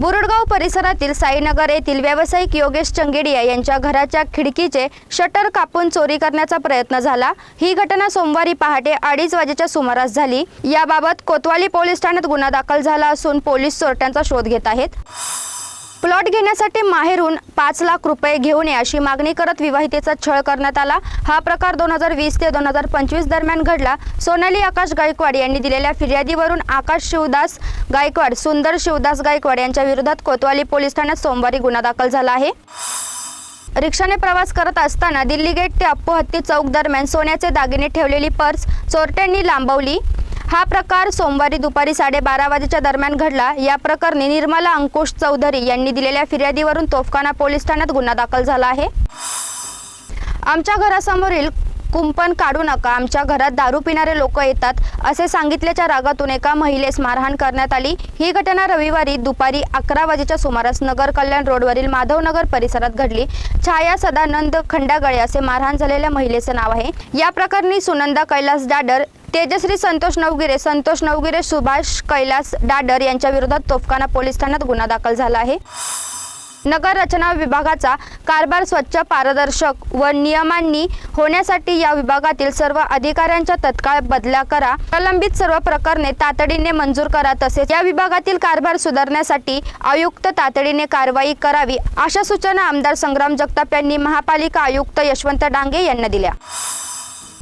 बुरुडगाव परिसरातील साईनगर येथील व्यावसायिक योगेश चंगेडिया यांच्या घराच्या खिडकीचे शटर कापून चोरी करण्याचा प्रयत्न झाला. ही घटना सोमवारी पहाटे अडीच वाजेच्या सुमारास झाली. याबाबत कोतवाली पोलीस ठाण्यात गुन्हा दाखल झाला असून पोलीस चोरट्यांचा शोध घेत आहेत. प्लॉट घेण्यासाठी माहेरून पाच लाख रुपये घेऊन या अशी मागणी करत विवाहितेचा छळ करण्यात आला. हा प्रकार दोन हजार वीस ते दोन हजार पंचवीस दरम्यान घडला. सोनाली आकाश गायकवाड यांनी दिलेल्या फिर्यादीवरून आकाश शिवदास गायकवाड सुंदर शिवदास गायकवाड यांच्या विरोधात कोतवाली पोलीस ठाण्यात सोमवारी गुन्हा दाखल झाला आहे. रिक्षाने प्रवास करत असताना दिल्ली गेट ते अप्पू हत्ती चौक दरम्यान सोन्याचे दागिने ठेवलेली पर्स चोरट्यांनी लांबवली. हा प्रकार सोमवारी दुपारी साडेबारा वाजेच्या दरम्यान घडला. या प्रकरणी निर्मला अंकुश चौधरी यांनी दिलेल्या फिर्यादीवरून तोफखाना पोलीस ठाण्यात गुन्हा दाखल झाला आहे. आमच्या घरासमोरील कुंपण काढू नका आमच्या घरात दारू पिणारे लोक येतात असे सांगितल्याच्या रागातून एका महिलेस मारहाण करण्यात आली. ही घटना रविवारी दुपारी अकरा वाजेच्या सुमारास नगर कल्याण रोडवरील माधवनगर परिसरात घडली. छाया सदानंद खंडागळे असे मारहाण झालेल्या महिलेचे नाव आहे. या प्रकरणी सुनंदा कैलास डाडर तेजश्री संतोष नवगिरे संतोष नवगिरे सुभाष कैलास डाडर यांच्या विरोधात तोफखाना पोलीस ठाण्यात गुन्हा दाखल झाला आहे. नगर रचना विभागाचा कारभार स्वच्छ पारदर्शक व नियमांनी होण्यासाठी या विभागातील सर्व अधिकाऱ्यांच्या तत्काळ बदल्या करा. प्रलंबित सर्व प्रकरणे तातडीने मंजूर करा तसेच या विभागातील कारभार सुधारण्यासाठी आयुक्त तातडीने कारवाई करावी अशा सूचना आमदार संग्राम जगताप यांनी महापालिका आयुक्त यशवंत डांगे यांना दिल्या.